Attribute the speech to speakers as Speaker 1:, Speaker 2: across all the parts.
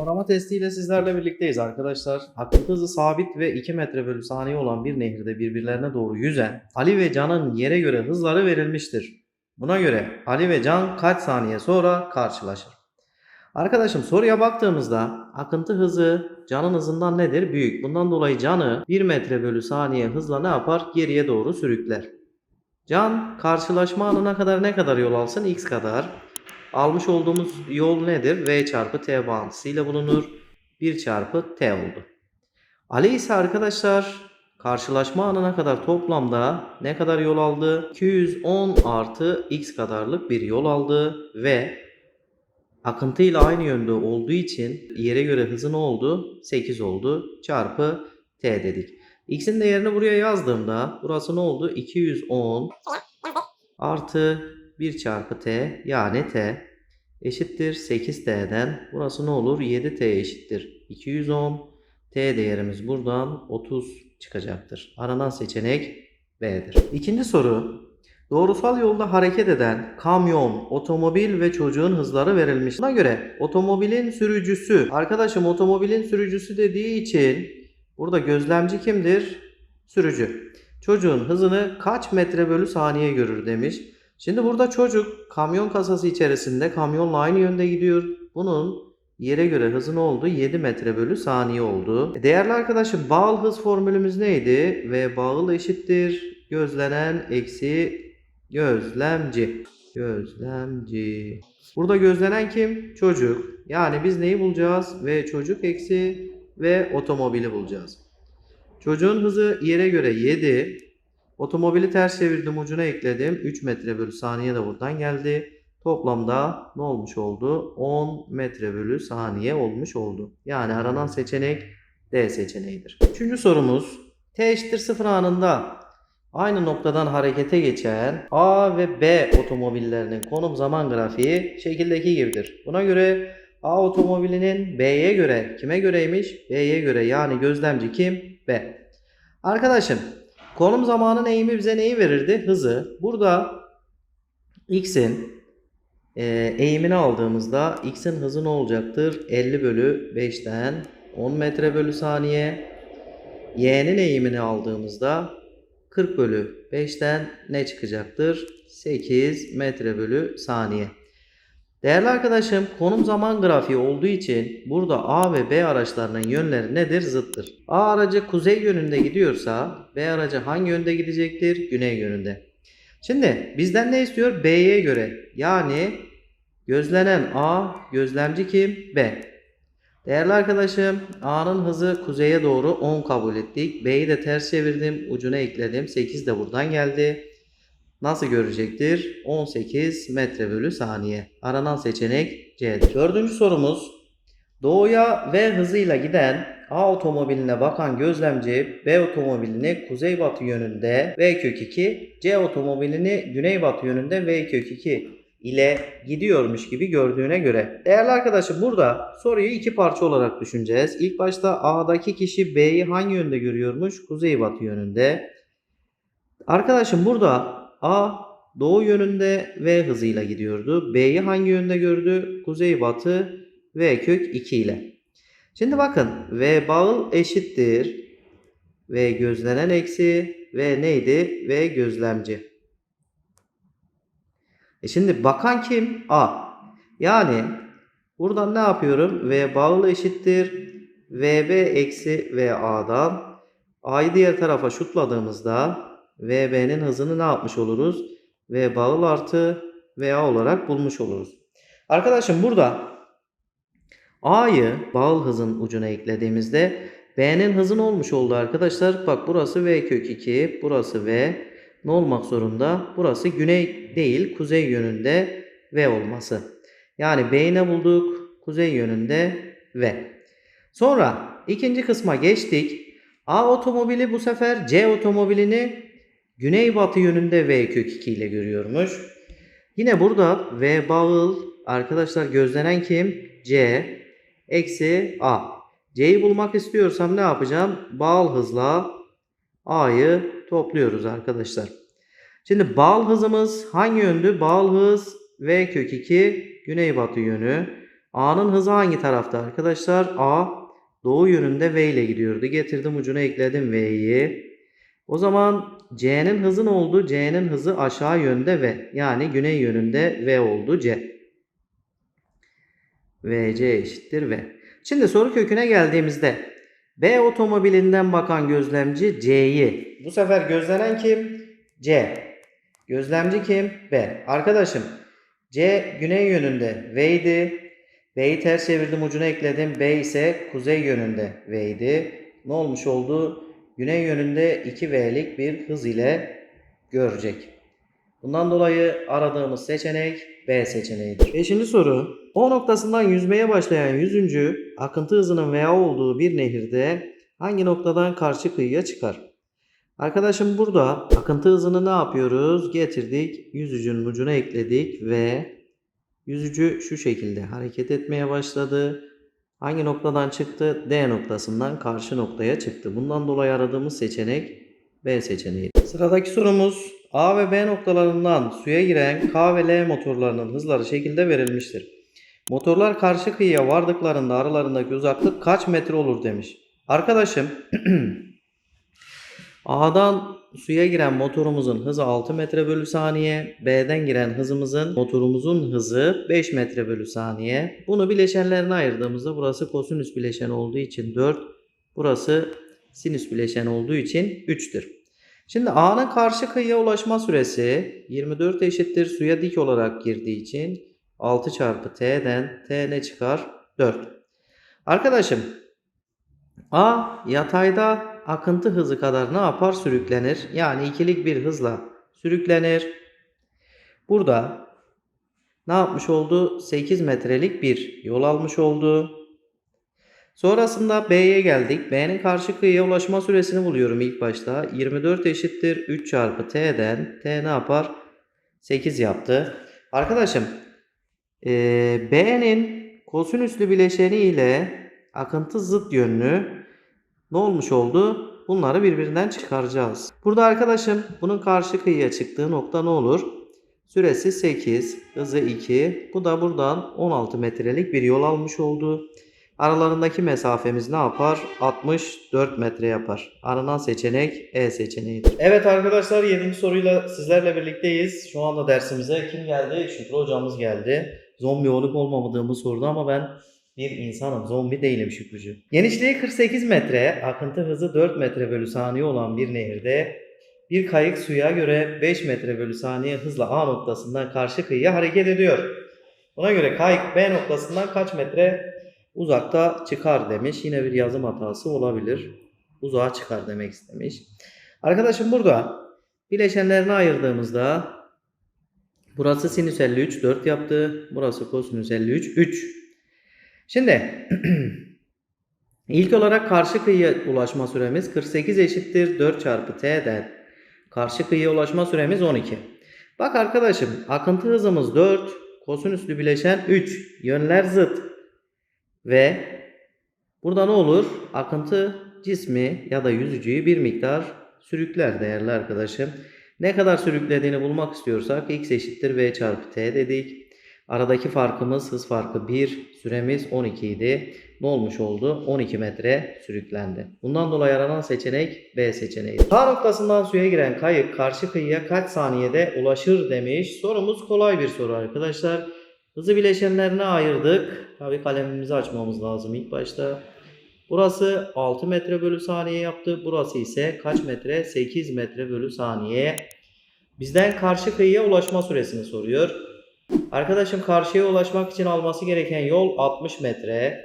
Speaker 1: Arama testiyle sizlerle birlikteyiz arkadaşlar. Akıntı hızı sabit ve 2 metre bölü saniye olan bir nehirde birbirlerine doğru yüzen Ali ve Can'ın yere göre hızları verilmiştir. Buna göre Ali ve Can kaç saniye sonra karşılaşır? Arkadaşım soruya baktığımızda akıntı hızı Can'ın hızından nedir? Büyük. Bundan dolayı Can'ı 1 metre bölü saniye hızla ne yapar? Geriye doğru sürükler. Can karşılaşma anına kadar ne kadar yol alsın? X kadar. Almış olduğumuz yol nedir? V çarpı T bağıntısıyla bulunur. 1 çarpı T oldu. Ali ise arkadaşlar karşılaşma anına kadar toplamda ne kadar yol aldı? 210 artı X kadarlık bir yol aldı ve akıntıyla aynı yönde olduğu için yere göre hızı ne oldu? 8 oldu. Çarpı T dedik. X'in değerini buraya yazdığımda burası ne oldu? 210 artı 1 çarpı t yani t eşittir 8t'den burası ne olur 7t eşittir 210 t değerimiz buradan 30 çıkacaktır. Aranan seçenek B'dir. İkinci soru Doğrusal yolda hareket eden kamyon, otomobil ve çocuğun hızları verilmiş. Buna göre otomobilin sürücüsü, arkadaşım otomobilin sürücüsü dediği için burada gözlemci kimdir? Sürücü. Çocuğun hızını kaç metre bölü saniye görür demiş. Şimdi burada çocuk kamyon kasası içerisinde kamyonla aynı yönde gidiyor. Bunun yere göre hızı ne oldu? 7 metre bölü saniye oldu. Değerli arkadaşım bağıl hız formülümüz neydi? Ve bağıl eşittir gözlenen eksi gözlemci. Gözlemci. Burada gözlenen kim? Çocuk. Yani biz neyi bulacağız? Ve çocuk eksi ve otomobili bulacağız. Çocuğun hızı yere göre 7. Otomobili ters çevirdim ucuna ekledim. 3 metre bölü saniye de buradan geldi. Toplamda ne olmuş oldu? 10 metre bölü saniye olmuş oldu. Yani aranan seçenek D seçeneğidir. Üçüncü sorumuz. T eşittir 0 anında aynı noktadan harekete geçen A ve B otomobillerinin konum zaman grafiği şekildeki gibidir. Buna göre A otomobilinin B'ye göre kime göreymiş? B'ye göre yani gözlemci kim? B. Arkadaşım konum zamanın eğimi bize neyi verirdi? Hızı. Burada X'in e, eğimini aldığımızda X'in hızı ne olacaktır? 50 bölü 5'ten 10 metre bölü saniye. Y'nin eğimini aldığımızda 40 bölü 5'ten ne çıkacaktır? 8 metre bölü saniye. Değerli arkadaşım konum zaman grafiği olduğu için burada A ve B araçlarının yönleri nedir? Zıttır. A aracı kuzey yönünde gidiyorsa B aracı hangi yönde gidecektir? Güney yönünde. Şimdi bizden ne istiyor? B'ye göre. Yani gözlenen A, gözlemci kim? B. Değerli arkadaşım A'nın hızı kuzeye doğru 10 kabul ettik. B'yi de ters çevirdim. Ucuna ekledim. 8 de buradan geldi. Nasıl görecektir? 18 metre bölü saniye. Aranan seçenek C'dir. Dördüncü sorumuz. Doğuya V hızıyla giden A otomobiline bakan gözlemci B otomobilini kuzeybatı yönünde V kök 2, C otomobilini güneybatı yönünde V kök 2 ile gidiyormuş gibi gördüğüne göre. Değerli arkadaşım burada soruyu iki parça olarak düşüneceğiz. İlk başta A'daki kişi B'yi hangi yönde görüyormuş? Kuzeybatı yönünde. Arkadaşım burada A doğu yönünde V hızıyla gidiyordu. B'yi hangi yönde gördü? Kuzeybatı V kök 2 ile. Şimdi bakın V bağıl eşittir. V gözlenen eksi V neydi? V gözlemci. E şimdi bakan kim? A. Yani buradan ne yapıyorum? V bağıl eşittir. VB eksi VA'dan A'yı diğer tarafa şutladığımızda VB'nin hızını ne yapmış oluruz? V bağıl artı VA olarak bulmuş oluruz. Arkadaşım burada A'yı bağıl hızın ucuna eklediğimizde B'nin hızı ne olmuş oldu arkadaşlar? Bak burası V kök 2, burası V. Ne olmak zorunda? Burası güney değil, kuzey yönünde V olması. Yani B'yi ne bulduk? Kuzey yönünde V. Sonra ikinci kısma geçtik. A otomobili bu sefer C otomobilini güneybatı yönünde V kök 2 ile görüyormuş. Yine burada V bağıl arkadaşlar gözlenen kim? C eksi A. C'yi bulmak istiyorsam ne yapacağım? Bağıl hızla A'yı topluyoruz arkadaşlar. Şimdi bağıl hızımız hangi yöndü? Bağıl hız V kök 2 güneybatı yönü. A'nın hızı hangi tarafta arkadaşlar? A doğu yönünde V ile gidiyordu. Getirdim ucuna ekledim V'yi. O zaman C'nin hızı ne oldu? C'nin hızı aşağı yönde V. Yani güney yönünde V oldu C. VC eşittir V. Şimdi soru köküne geldiğimizde B otomobilinden bakan gözlemci C'yi. Bu sefer gözlenen kim? C. Gözlemci kim? B. Arkadaşım C güney yönünde V'ydi. V'yi ters çevirdim ucuna ekledim. B ise kuzey yönünde V'ydi. Ne olmuş oldu? Güney yönünde 2V'lik bir hız ile görecek. Bundan dolayı aradığımız seçenek B seçeneğidir. Beşinci soru. O noktasından yüzmeye başlayan yüzüncü akıntı hızının VA olduğu bir nehirde hangi noktadan karşı kıyıya çıkar? Arkadaşım burada akıntı hızını ne yapıyoruz? Getirdik. Yüzücünün ucuna ekledik ve yüzücü şu şekilde hareket etmeye başladı. Hangi noktadan çıktı? D noktasından karşı noktaya çıktı. Bundan dolayı aradığımız seçenek B seçeneği. Sıradaki sorumuz A ve B noktalarından suya giren K ve L motorlarının hızları şekilde verilmiştir. Motorlar karşı kıyıya vardıklarında aralarındaki uzaklık kaç metre olur demiş. Arkadaşım A'dan suya giren motorumuzun hızı 6 metre bölü saniye. B'den giren hızımızın motorumuzun hızı 5 metre bölü saniye. Bunu bileşenlerine ayırdığımızda burası kosinüs bileşeni olduğu için 4. Burası sinüs bileşeni olduğu için 3'tür. Şimdi A'nın karşı kıyıya ulaşma süresi 24 eşittir suya dik olarak girdiği için 6 çarpı T'den T ne çıkar? 4. Arkadaşım A yatayda akıntı hızı kadar ne yapar? Sürüklenir. Yani ikilik bir hızla sürüklenir. Burada ne yapmış oldu? 8 metrelik bir yol almış oldu. Sonrasında B'ye geldik. B'nin karşı kıyıya ulaşma süresini buluyorum ilk başta. 24 eşittir 3 çarpı T'den. T ne yapar? 8 yaptı. Arkadaşım B'nin kosinüslü bileşeni ile akıntı zıt yönlü ne olmuş oldu? Bunları birbirinden çıkaracağız. Burada arkadaşım bunun karşı kıyıya çıktığı nokta ne olur? Süresi 8, hızı 2. Bu da buradan 16 metrelik bir yol almış oldu. Aralarındaki mesafemiz ne yapar? 64 metre yapar. Aranan seçenek E seçeneğidir. Evet arkadaşlar 7. soruyla sizlerle birlikteyiz. Şu anda dersimize kim geldi? Şükrü hocamız geldi. Zombi olup olmamadığımı sordu ama ben bir insanım. Zombi değilim Şükrücü. Genişliği 48 metre, akıntı hızı 4 metre bölü saniye olan bir nehirde bir kayık suya göre 5 metre bölü saniye hızla A noktasından karşı kıyıya hareket ediyor. Buna göre kayık B noktasından kaç metre uzakta çıkar demiş. Yine bir yazım hatası olabilir. Uzağa çıkar demek istemiş. Arkadaşım burada bileşenlerini ayırdığımızda burası sinüs 53 4 yaptı. Burası kosinüs 53 3. Şimdi ilk olarak karşı kıyıya ulaşma süremiz 48 eşittir 4 çarpı t'den. Karşı kıyıya ulaşma süremiz 12. Bak arkadaşım akıntı hızımız 4, kosinüslü bileşen 3, yönler zıt. Ve burada ne olur? Akıntı cismi ya da yüzücüyü bir miktar sürükler değerli arkadaşım. Ne kadar sürüklediğini bulmak istiyorsak x eşittir v çarpı t dedik. Aradaki farkımız hız farkı 1, süremiz 12 idi. Ne olmuş oldu? 12 metre sürüklendi. Bundan dolayı aranan seçenek B seçeneği. K noktasından suya giren kayık karşı kıyıya kaç saniyede ulaşır demiş. Sorumuz kolay bir soru arkadaşlar. Hızı bileşenlerine ayırdık. Tabi kalemimizi açmamız lazım ilk başta. Burası 6 metre bölü saniye yaptı. Burası ise kaç metre? 8 metre bölü saniye. Bizden karşı kıyıya ulaşma süresini soruyor. Arkadaşım karşıya ulaşmak için alması gereken yol 60 metre.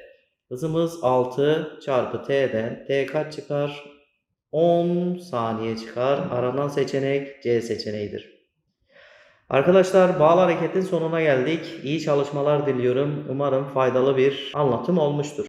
Speaker 1: Hızımız 6 çarpı t'den. T kaç çıkar? 10 saniye çıkar. Aranan seçenek C seçeneğidir. Arkadaşlar bağlı hareketin sonuna geldik. İyi çalışmalar diliyorum. Umarım faydalı bir anlatım olmuştur.